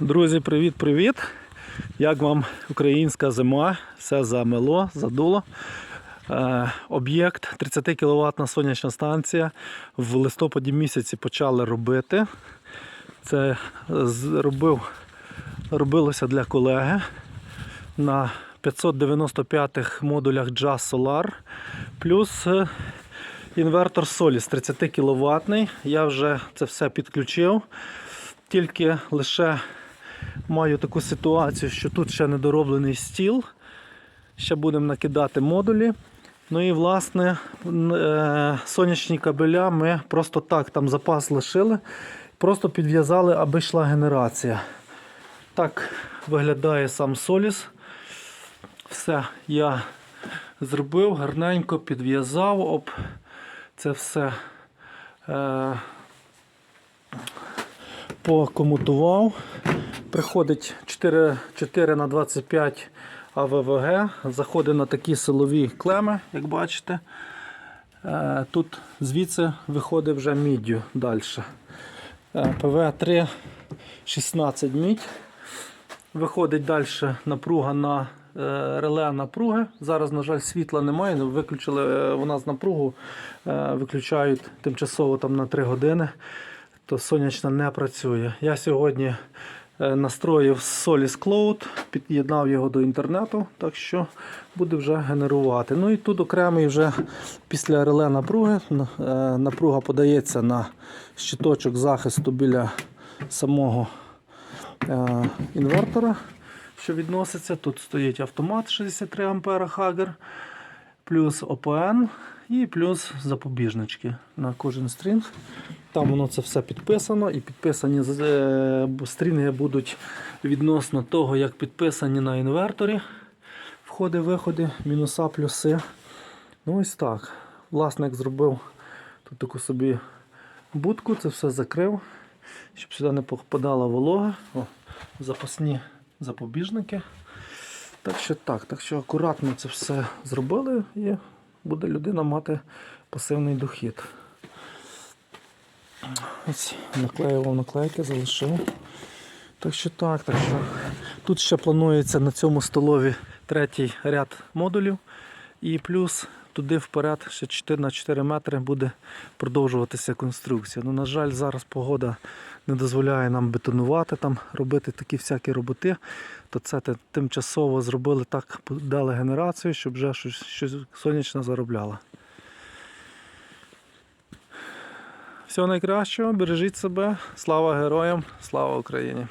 Друзі, привіт-привіт! Як вам українська зима? Все замело, задуло. Е, об'єкт 30 кВт сонячна станція. В листопаді місяці почали робити. Це зробив, робилося для колеги на 595 модулях Jazz Solar. Плюс е, інвертор Solis 30 кВт. Я вже це все підключив. Тільки лише маю таку ситуацію, що тут ще недороблений стіл. Ще будемо накидати модулі. Ну і власне е, сонячні кабеля ми просто так там запас лишили, просто підв'язали, аби йшла генерація. Так виглядає сам Соліс. Все я зробив, гарненько підв'язав, об це все е, покомутував. Приходить 4, 4 на 25 АВВГ, заходить на такі силові клеми, як бачите. Е, Тут звідси виходить вже міддю далі. ПВ3 16 мідь. Виходить далі напруга на е, реле напруги. Зараз, на жаль, світла немає. Виключили е, у нас напругу, виключають тимчасово там на 3 години, то сонячна не працює. Я сьогодні настроїв Solis Cloud, під'єднав його до інтернету, так що буде вже генерувати. Ну і тут окремий вже після реле напруги. е, Напруга подається на щиточок захисту біля самого е, інвертора, що відноситься. Тут стоїть автомат 63 А Хагер, плюс ОПН і плюс запобіжнички на кожен стрінг. Там воно це все підписано і підписані е, стрінги будуть відносно того, як підписані на інверторі. Входи, виходи, мінуса, плюси. Ну ось так. Власник зробив тут таку собі будку, це все закрив, щоб сюди не попадала волога. О, запасні запобіжники. Так що так, так що акуратно це все зробили і буде людина мати пасивний дохід. Ось наклеював наклейки, залишив. Так що так, так що тут ще планується на цьому столові третій ряд модулів. І плюс туди вперед ще 4 на 4 метри буде продовжуватися конструкція. Ну, на жаль, зараз погода не дозволяє нам бетонувати, там робити такі всякі роботи. То це тимчасово зробили так, дали генерацію, щоб вже щось, щось сонячне заробляло. Всього найкращого, бережіть себе, слава героям, слава Україні!